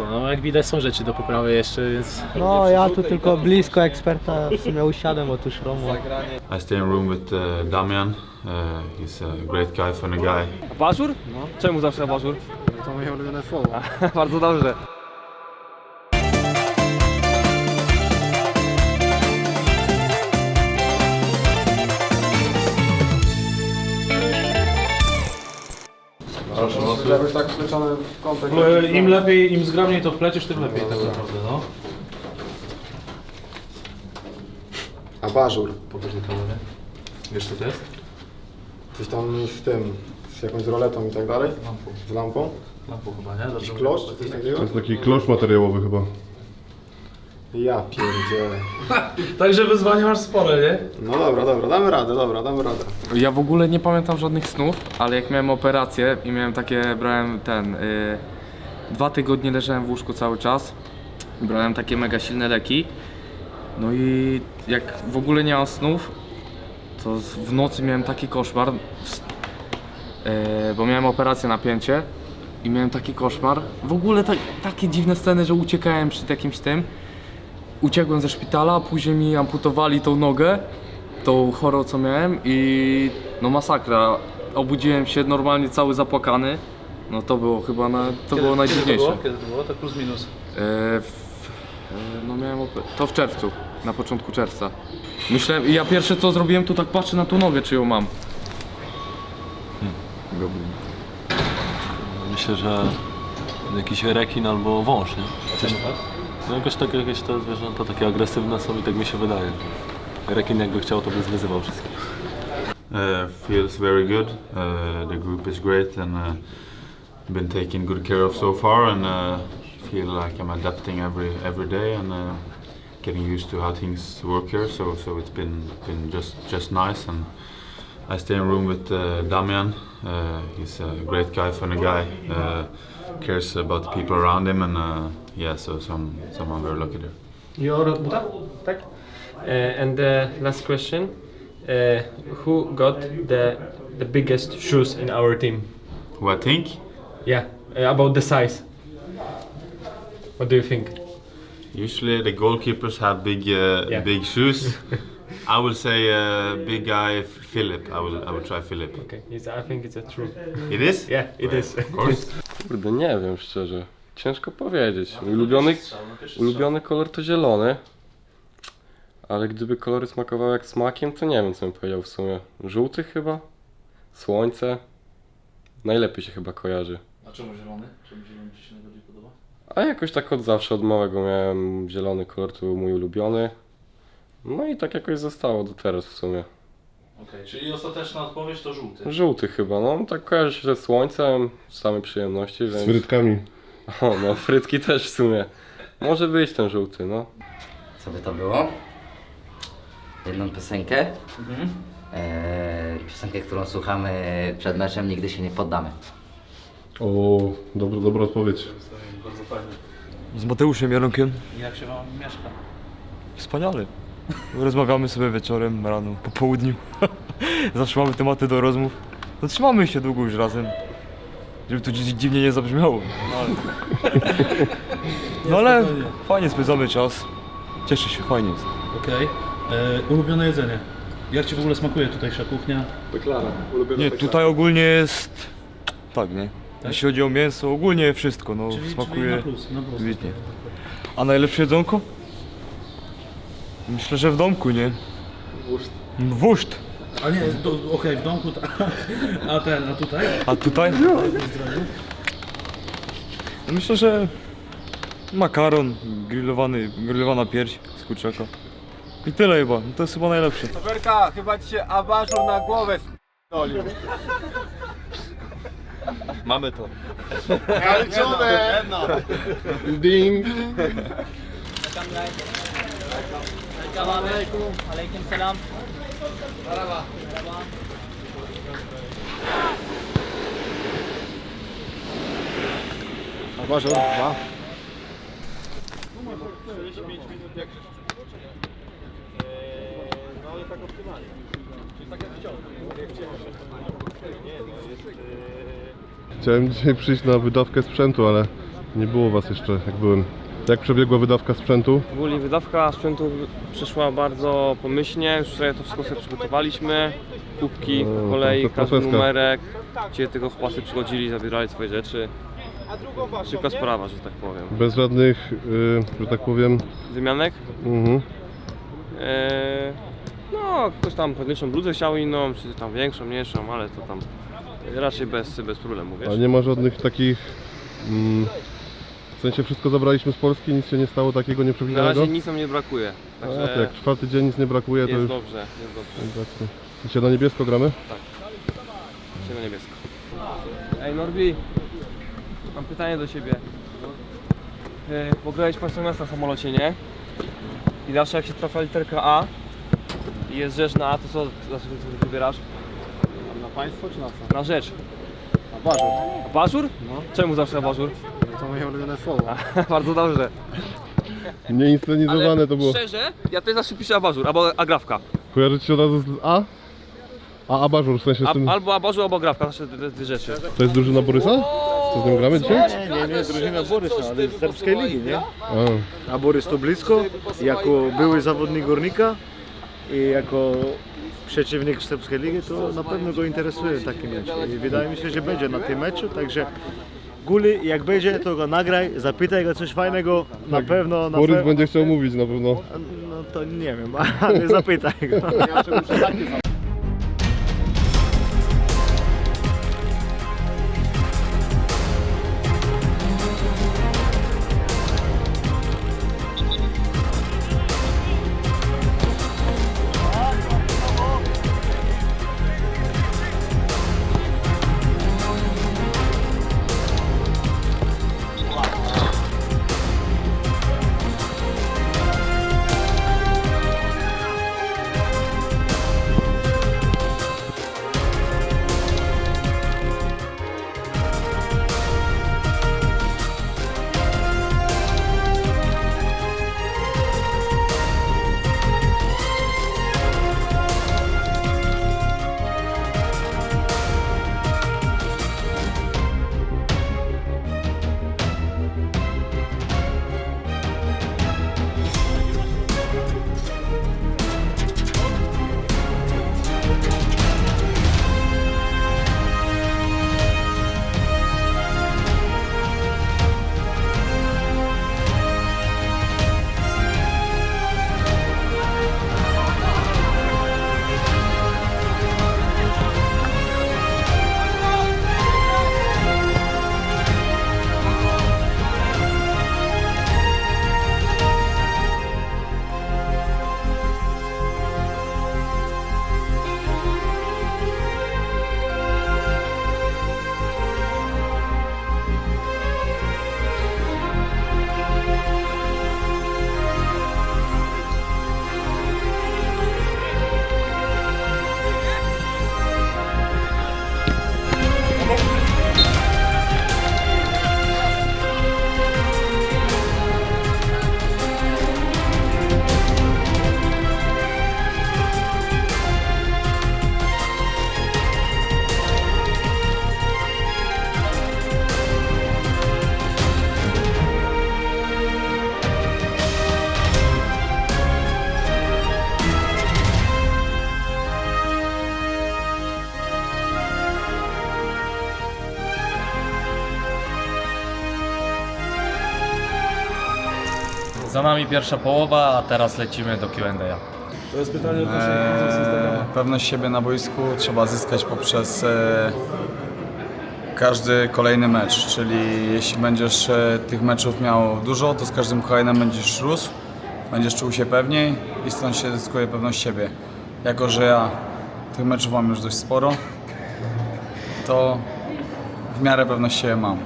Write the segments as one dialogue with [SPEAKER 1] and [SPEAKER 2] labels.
[SPEAKER 1] co, no jak widać są rzeczy do poprawy jeszcze, więc...
[SPEAKER 2] No ja tu tylko blisko eksperta w sumie usiadłem otóż Romu.
[SPEAKER 3] I stay in room with uh, Damian. Uh, he's a great guy, funny guy.
[SPEAKER 4] Abażur? No. Czemu zawsze abażur?
[SPEAKER 5] To moje ulubione słowo.
[SPEAKER 4] Bardzo dobrze.
[SPEAKER 5] Żebyś tak wpleciony w kontekst.
[SPEAKER 1] Im lepiej, im zgrabniej to wpleciesz, tym lepiej tak naprawdę, no.
[SPEAKER 5] Abażur.
[SPEAKER 1] Pokaż na kamerę. Wiesz co to jest?
[SPEAKER 5] Coś tam z tym, z jakąś roletą i tak dalej.
[SPEAKER 1] Lampą.
[SPEAKER 5] Z lampą.
[SPEAKER 1] Lampą chyba, nie? Dobrze mówię?
[SPEAKER 5] Klosz, coś takiego?
[SPEAKER 6] To jest taki klosz materiałowy chyba.
[SPEAKER 5] Ja pierdzielę.
[SPEAKER 1] Także wyzwanie masz spore, nie?
[SPEAKER 5] No dobra, dobra, damy radę, dobra, damy radę.
[SPEAKER 4] Ja w ogóle nie pamiętam żadnych snów, ale jak miałem operację i miałem takie, brałem ten, y, dwa tygodnie leżałem w łóżku cały czas, brałem takie mega silne leki, no i jak w ogóle nie mam snów, to z- w nocy miałem taki koszmar, y, bo miałem operację na pięcie i miałem taki koszmar, w ogóle tak, takie dziwne sceny, że uciekałem przed jakimś tym, uciekłem ze szpitala, a później mi amputowali tą nogę, tą chorą co miałem i no masakra. Obudziłem się normalnie cały zapłakany. No to było chyba na, to było najdziwniejsze.
[SPEAKER 1] Kiedy to było? Kiedy to było? Tak plus minus.
[SPEAKER 4] E, w, e, no miałem op- to w czerwcu, na początku czerwca. Myślałem, i ja pierwsze co zrobiłem to tak patrzę na tą nogę czy ją mam.
[SPEAKER 7] Myślę, że jakiś rekin albo wąż, nie? Coś, no jakoś tak, jakieś te zwierzęta takie agresywne są i tak mi się wydaje. Rekin jakby chciał, to by zwyzywał wszystkich.
[SPEAKER 3] Uh, feels very good. Uh, the group is great and uh, been taken good care of so far and uh, feel like I'm adapting every every day and uh, getting used to how things work here. So so it's been been just just nice and I stay in room with uh, Damian. Uh, he's a great guy, funny guy. Uh, cares about people around him and uh, yeah, so some someone very lucky there.
[SPEAKER 1] Your buta? Tak?
[SPEAKER 8] Uh, and the last question: uh, Who got the the biggest shoes in our team?
[SPEAKER 3] Who I think
[SPEAKER 8] Yeah, uh, about the size. What do you think?
[SPEAKER 3] Usually the goalkeepers have big uh,
[SPEAKER 8] Yeah.
[SPEAKER 3] big shoes. I will say uh, big guy Philip. I will I will try Philip.
[SPEAKER 8] Okay, it's, I think it's a true.
[SPEAKER 3] It is?
[SPEAKER 8] Yeah, it is.
[SPEAKER 3] Of course.
[SPEAKER 9] Kurde, nie wiem szczerze. Ciężko powiedzieć. Mój ulubiony, ulubiony kolor to zielony. Ale gdyby kolory smakowały jak smakiem, to nie wiem co bym powiedział w sumie. Żółty chyba? Słońce? Najlepiej się chyba kojarzy.
[SPEAKER 1] A czemu zielony? Czemu zielony Ci się najbardziej podoba?
[SPEAKER 9] A jakoś tak od zawsze, od małego miałem zielony kolor, to był mój ulubiony. No i tak jakoś zostało do teraz w sumie.
[SPEAKER 1] Okej, czyli ostateczna odpowiedź to żółty.
[SPEAKER 9] Żółty chyba, no tak kojarzy się ze słońcem, same przyjemności,
[SPEAKER 6] Z
[SPEAKER 9] więc...
[SPEAKER 6] frytkami.
[SPEAKER 9] O, no frytki też w sumie. Może być ten żółty, no.
[SPEAKER 10] Co by to było? Jedną piosenkę. Eee, piosenkę, którą słuchamy przed meczem, nigdy się nie poddamy.
[SPEAKER 6] O, dobra, dobra odpowiedź.
[SPEAKER 1] Bardzo fajny.
[SPEAKER 11] Z Mateuszem Jaronkiem.
[SPEAKER 1] Jak się Wam mieszka?
[SPEAKER 11] Wspaniale. Rozmawiamy sobie wieczorem, rano, po południu. Zawsze mamy tematy do rozmów. No trzymamy się długo już razem. Żeby to dzi- dziwnie nie zabrzmiało. No ale, no, ale fajnie spędzamy czas. Cieszę się, fajnie jest.
[SPEAKER 1] Okej. E, Ulubione jedzenie. Jak Ci w ogóle smakuje tutejsza kuchnia?
[SPEAKER 11] Nie, tutaj ogólnie jest... Tak, nie? Jeśli chodzi o mięso, ogólnie wszystko, no
[SPEAKER 1] Czyli, czyli
[SPEAKER 11] smakuje
[SPEAKER 1] na plus, na plus.
[SPEAKER 11] wybitnie. A najlepsze jedzonko? Myślę, że w domku, nie? Wóżt. Wóżt.
[SPEAKER 1] A nie, do, okej, w domku, ta, a ten, a tutaj?
[SPEAKER 11] A tutaj? No Myślę, że makaron, grillowany, grillowana pierś z kurczaka. I tyle chyba, no to jest chyba najlepsze.
[SPEAKER 4] Berka, chyba ci się abażur na głowę dolił.
[SPEAKER 11] Mamy to.
[SPEAKER 6] Ding!
[SPEAKER 5] Abażur, dwa.
[SPEAKER 6] Chciałem dzisiaj przyjść na wydawkę sprzętu, ale Nie było was jeszcze, jak byłem. Jak przebiegła wydawka sprzętu?
[SPEAKER 8] Ogólnie wydawka sprzętu przeszła bardzo pomyślnie, już sobie to wszystko sobie przygotowaliśmy. Kubki
[SPEAKER 6] No,
[SPEAKER 8] po kolei,
[SPEAKER 6] to-
[SPEAKER 8] każdy numerek, gdzie tylko chłopcy przychodzili, zabierali swoje rzeczy. Szybka sprawa, że tak powiem.
[SPEAKER 6] Bez żadnych, y, że tak powiem.
[SPEAKER 8] Wymianek?
[SPEAKER 6] Mhm.
[SPEAKER 8] Eee, no, ktoś tam pewniejszą bluzę chciał inną, czy tam większą, mniejszą, ale to tam raczej bez, bez problemu, wiesz?
[SPEAKER 6] A nie ma żadnych takich. Mm, w sensie wszystko zabraliśmy z Polski, nic się nie stało takiego
[SPEAKER 8] Na
[SPEAKER 6] nieprzewidzianego?
[SPEAKER 8] razie nic nam nie brakuje,
[SPEAKER 6] A,
[SPEAKER 8] także
[SPEAKER 6] to jak czwarty dzień nic nie brakuje, to
[SPEAKER 8] jest
[SPEAKER 6] już.
[SPEAKER 8] dobrze, jest dobrze.
[SPEAKER 6] Dzisiaj na niebiesko gramy?
[SPEAKER 8] Się na niebiesko. Ej Norbi, mam pytanie do ciebie. Yy, bo grałeś państwo miasta w samolocie, nie? I zawsze jak się trafia literka A i jest rzecz na A, to co zawsze wybierasz?
[SPEAKER 5] Na państwo czy na co?
[SPEAKER 8] Na rzecz.
[SPEAKER 5] Na barze.
[SPEAKER 8] Abażur? No. Czemu zawsze abażur?
[SPEAKER 5] To moje ulubione słowo.
[SPEAKER 8] Bardzo dobrze.
[SPEAKER 6] Nieinscenizowane to było.
[SPEAKER 8] szczerze, ja tutaj zawsze piszę abażur, albo agrafka.
[SPEAKER 6] Kojarzy ci się od razu z A? A abażur, w sensie z
[SPEAKER 8] A,
[SPEAKER 6] tym.
[SPEAKER 8] albo abażur, albo agrafka, zawsze te, te, te rzeczy.
[SPEAKER 6] To jest drużyna Borysa? Co z nim gramy dzisiaj?
[SPEAKER 5] Nie, nie, drużyna Borysa, ale z serbskiej ligi, nie?
[SPEAKER 6] A.
[SPEAKER 5] A Borys to blisko, jako były zawodnik Górnika i jako przeciwnik serbskiej ligi, to na pewno go interesuje taki mecz. I wydaje mi się, że będzie na tym meczu, także Guli, jak będzie, to go nagraj, zapytaj go coś fajnego, na pewno, na
[SPEAKER 6] Borys
[SPEAKER 5] pewno.
[SPEAKER 6] będzie chciał mówić na pewno.
[SPEAKER 5] No to nie wiem, ale zapytaj go.
[SPEAKER 4] Za nami pierwsza połowa, a teraz lecimy do Q&A.
[SPEAKER 1] To jest pytanie od
[SPEAKER 12] Eee, pewność siebie na boisku trzeba zyskać poprzez e, każdy kolejny mecz, czyli jeśli będziesz e, tych meczów miał dużo, to z każdym kolejnym będziesz rósł, będziesz czuł się pewniej i stąd się zyskuje pewność siebie. Jako, że ja tych meczów mam już dość sporo, to w miarę pewność siebie mam.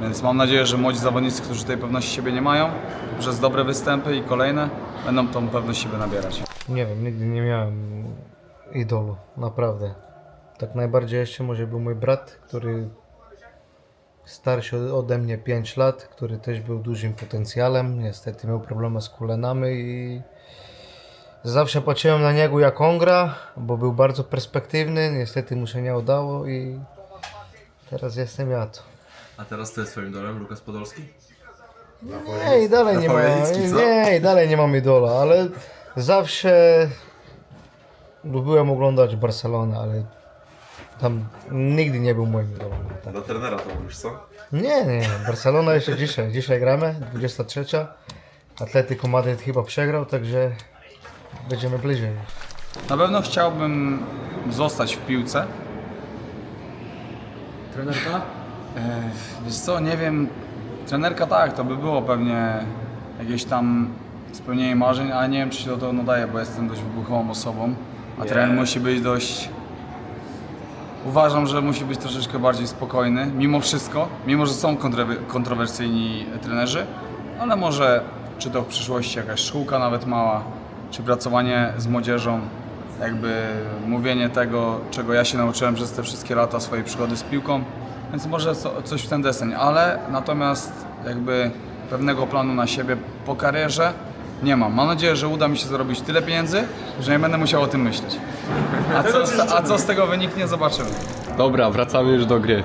[SPEAKER 12] Więc mam nadzieję, że młodzi zawodnicy, którzy tej pewności siebie nie mają, przez dobre występy i kolejne, będą tą pewność siebie nabierać.
[SPEAKER 2] Nie wiem, nigdy nie miałem idolu, naprawdę. Tak najbardziej jeszcze może był mój brat, który starszy ode mnie 5 lat, który też był dużym potencjałem. Niestety miał problemy z kolanami i zawsze patrzyłem na niego jak on gra, bo był bardzo perspektywny. Niestety mu się nie udało i teraz jestem ja tu.
[SPEAKER 13] A teraz to jest twoim idolem, Lukas Podolski?
[SPEAKER 2] Nie, i dalej nie ma,
[SPEAKER 13] co?
[SPEAKER 2] nie, i dalej nie mam idola, ale zawsze lubiłem oglądać Barcelonę, ale tam nigdy nie był moim idolem.
[SPEAKER 13] Do trenera to mówisz, co?
[SPEAKER 2] Nie, nie, Barcelona jeszcze dzisiaj. Dzisiaj gramy, 23. Atletico Madryt chyba przegrał, także będziemy bliżej.
[SPEAKER 12] Na pewno chciałbym zostać w piłce.
[SPEAKER 14] Trenerka?
[SPEAKER 12] Wiesz co, nie wiem, trenerka tak, to by było pewnie jakieś tam spełnienie marzeń, ale nie wiem czy się do tego nadaje, bo jestem dość wybuchową osobą, a trener musi być dość... Uważam, że musi być troszeczkę bardziej spokojny, mimo wszystko, mimo że są kontrowe- kontrowersyjni trenerzy, ale może czy to w przyszłości jakaś szkółka nawet mała, czy pracowanie z młodzieżą, jakby mówienie tego, czego ja się nauczyłem przez te wszystkie lata swojej przygody z piłką, więc może co, coś w ten deseń, ale natomiast jakby pewnego planu na siebie po karierze nie mam. Mam nadzieję, że uda mi się zarobić tyle pieniędzy, że nie będę musiał o tym myśleć. A co, z- a co z tego wyniknie, zobaczymy.
[SPEAKER 15] Dobra, wracamy już do gry.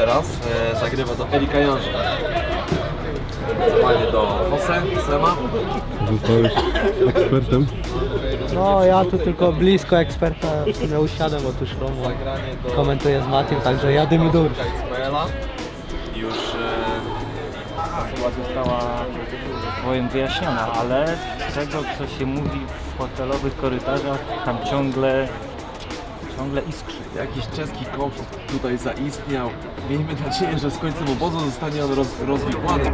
[SPEAKER 14] Teraz e, zagrywa do Erika Janża. Zwanie do Jose, Sema.
[SPEAKER 6] Zostałeś ekspertem.
[SPEAKER 16] No ja tu tylko blisko eksperta nie usiadłem, bo tu Szromu komentuję z Matiem, także jadymy dur.
[SPEAKER 14] Ismaela.
[SPEAKER 17] Już chyba została powiem wyjaśniona, ale z tego co się mówi w hotelowych korytarzach, tam ciągle, ciągle iskrzy.
[SPEAKER 14] Jakiś czeski konflikt tutaj zaistniał. Miejmy nadzieję, że z końcem obozu zostanie on roz, rozwikłany.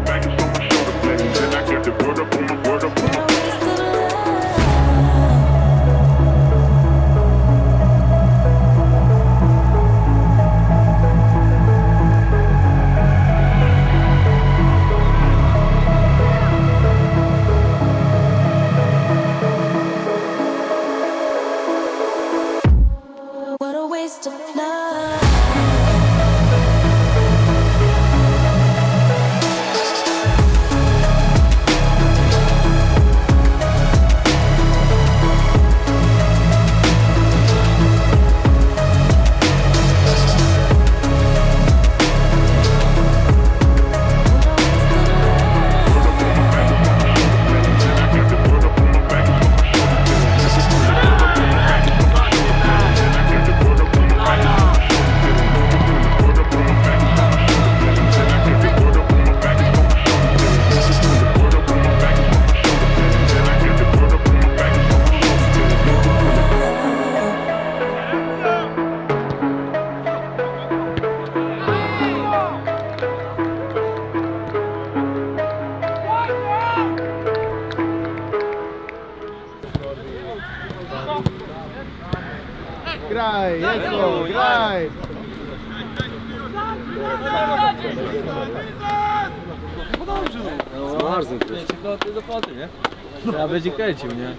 [SPEAKER 14] Trzeba będzie kręcił, nie?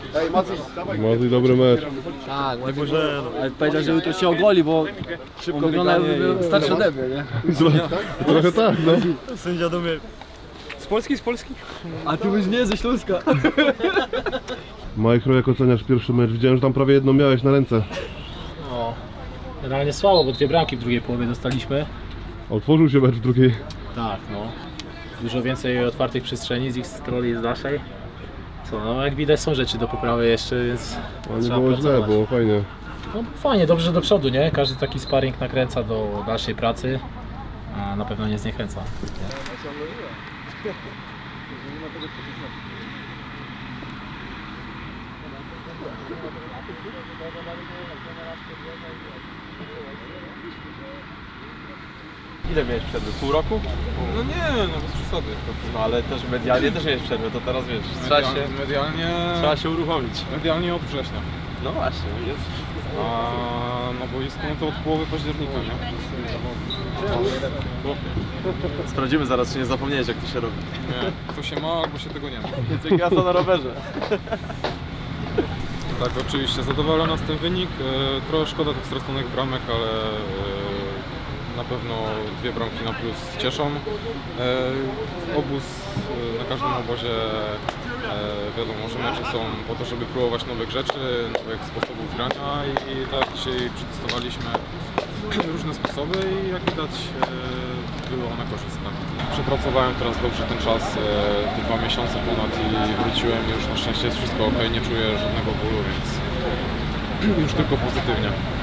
[SPEAKER 6] Mazuj dobry mecz.
[SPEAKER 14] Tak, może, ale powiedział, że jutro się ogoli, bo szybko wygląda jakby był starszy ode mnie, nie?
[SPEAKER 6] Trochę tak, no.
[SPEAKER 14] Sędzia do mnie. Z Polski, z Polski? A ty już nie ze Śląska.
[SPEAKER 6] Majchro, jak oceniasz pierwszy mecz? Widziałem, że tam prawie jedno miałeś na ręce.
[SPEAKER 18] No, generalnie słabo, bo dwie bramki w drugiej połowie dostaliśmy.
[SPEAKER 6] Otworzył się mecz w drugiej.
[SPEAKER 18] Tak, no. Dużo więcej otwartych przestrzeni z ich strony i z naszej. Co, no jak widać są rzeczy do poprawy jeszcze, więc
[SPEAKER 6] Ale nie
[SPEAKER 18] trzeba
[SPEAKER 6] było źle,
[SPEAKER 18] pracować.
[SPEAKER 6] było fajnie.
[SPEAKER 18] No fajnie, dobrze do przodu, nie? Każdy taki sparring nakręca do dalszej pracy, a na pewno nie zniechęca.
[SPEAKER 14] Ile miałeś przerwy? Pół roku?
[SPEAKER 19] No nie, no bez przesady.
[SPEAKER 14] No ale też medialnie też miałeś przerwę, to teraz wiesz, trzeba się,
[SPEAKER 19] Medialnie,
[SPEAKER 14] trzeba się uruchomić.
[SPEAKER 19] medialnie od września.
[SPEAKER 14] No właśnie, jest.
[SPEAKER 19] A na boisku no to od połowy października, nie?
[SPEAKER 14] Sprawdzimy zaraz, czy nie zapomniałeś jak to się robi.
[SPEAKER 19] Nie, to się ma albo się tego nie ma.
[SPEAKER 14] Więc jak jazda na rowerze.
[SPEAKER 19] Tak, oczywiście zadowala nas ten wynik. E, Trochę szkoda tych straconych bramek, ale e, na pewno dwie bramki na plus cieszą. E, Obóz e, na każdym obozie e, wiadomo, że mecze są po to, żeby próbować nowych rzeczy, nowych sposobów grania i tak dzisiaj przetestowaliśmy różne sposoby i jak widać były one korzystne. Przepracowałem teraz dobrze ten czas, te dwa miesiące ponad i wróciłem już na szczęście jest wszystko ok, nie czuję żadnego bólu, więc już tylko pozytywnie.